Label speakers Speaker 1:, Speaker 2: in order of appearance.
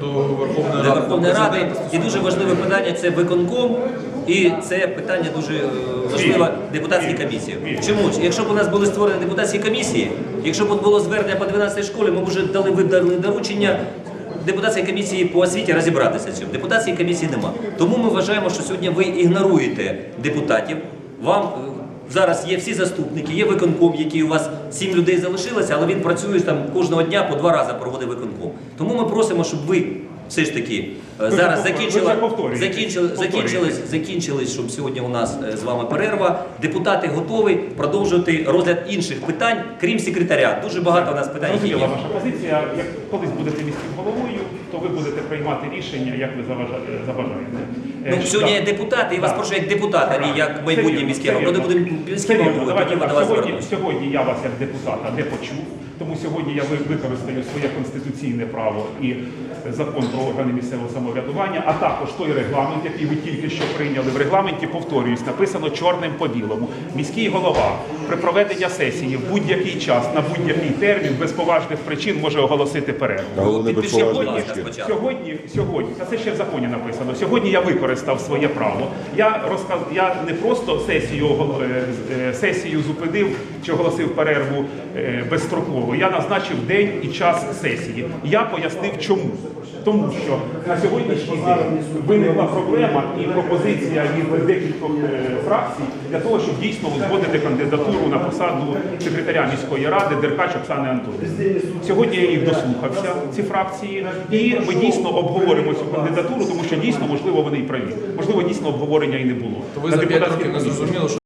Speaker 1: до Верховної Ради.
Speaker 2: Верховної Ради і дуже важливе питання це виконком, і це питання дуже е, важливе депутатській комісії. Чому? Якщо б у нас були створені депутатські комісії, якщо б було звернення по 12 школі, ми б вже дали ви б дали доручення депутатській комісії по освіті розібратися цим. Депутатської комісії нема. Тому ми вважаємо, що сьогодні ви ігноруєте депутатів. Вам е, зараз є всі заступники, є виконком, який у вас сім людей залишилося, але він працює там кожного дня по два рази проводить виконком. Тому ми просимо, щоб ви все ж таки е, зараз
Speaker 3: ви
Speaker 2: закінчили, закінчились, закінчились, щоб сьогодні у нас е, з вами перерва. Депутати готові продовжувати розгляд інших питань, крім секретаря. Дуже багато у нас питань. є.
Speaker 3: ваша позиція. Як колись будете міським головою, то ви будете приймати рішення, як ви. Е,
Speaker 2: Ну, сьогодні я депутат, і вас прошу як депутат, а не як майбутній
Speaker 3: Серйозно,
Speaker 2: міський голова. Коли будемо міським головою, тоді ми вас
Speaker 3: Сьогодні, сьогодні я вас як депутата не почув, тому сьогодні я ви- використаю своє конституційне право і закон про органи місцевого самоврядування, а також той регламент, який ви тільки що прийняли. В регламенті повторююсь, написано чорним по білому. Міський голова при проведенні сесії в будь-який час на будь-який термін без поважних причин може оголосити перерву.
Speaker 2: Спочатку.
Speaker 3: Сьогодні, сьогодні, а це ще в законі написано. Сьогодні я використав своє право. Я розказ, я не просто сесію е, е, сесію зупинив чи оголосив перерву е, безстроково. Я назначив день і час сесії. Я пояснив, чому. Тому що на сьогоднішній день виникла проблема і пропозиція від декількох е, фракцій для того, щоб дійсно узгодити кандидатуру на посаду секретаря міської ради Деркач Оксани Антонівни. Сьогодні я їх дослухався, ці фракції, і ми дійсно обговоримо цю кандидатуру, тому що дійсно можливо вони і праві. Можливо, дійсно обговорення і не було.
Speaker 1: То ви за 5 років не зрозуміли, що